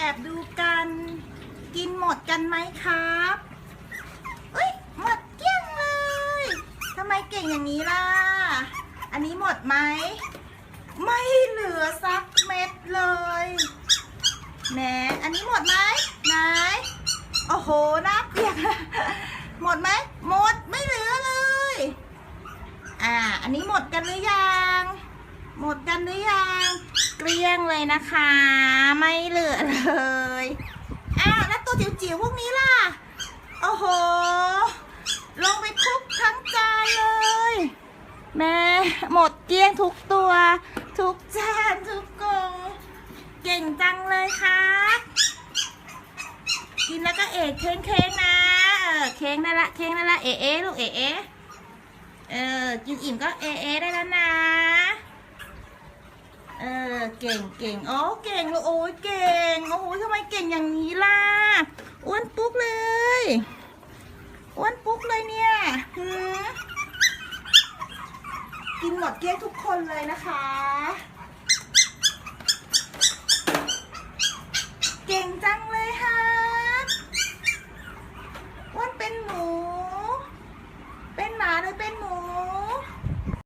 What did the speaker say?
แอบดูกัน กินหมดกันไหมครับเอ้ยหมดเกลี้ยงเลยทำไมเก่งอย่างนี้ล่ะ อันนี้หมดไหม ไม่เหลือสักเม็ดเลยแหมอันนี้หมดไหมไหนโอ้โหน้าเปียกหมดไหมหมดไม่เหลือเลย อ่า อันนี้หมดกันหรือยัง หมดกันหรือยัง ลี้ยงเลยนะคะ ไม่เหลือเลยอ้าวแล้วตัวจิ๋วๆพวกนี้ล่ะ โอ้โห ลงไปคุกทั้งจานเลย แม่หมดเกลี้ยงทุกตัว ทุกจานทุกกลงเก่งจังเลยครับกินแล้วก็เอะเค้งเค้งๆนะเออเค้งนั่นละเค้งนั่นละเอะเอะลูกเอะเอะเออกินอิ่มก็เอะเอะได้แล้วนะ เก่งเก่งอ๋อเก่งลูโอ้ยเก่งโอ้โหทำไมเก่งอย่างนี้ล่ะอ้วนปุ๊กเลยอ้วนปุ๊กเลยเนี่ยกินหมดเกลี้ยงทุกคนเลยนะคะ เก่งจังเลยฮะอ้วนเป็นหมู เป็นหมาหรือเป็นหมู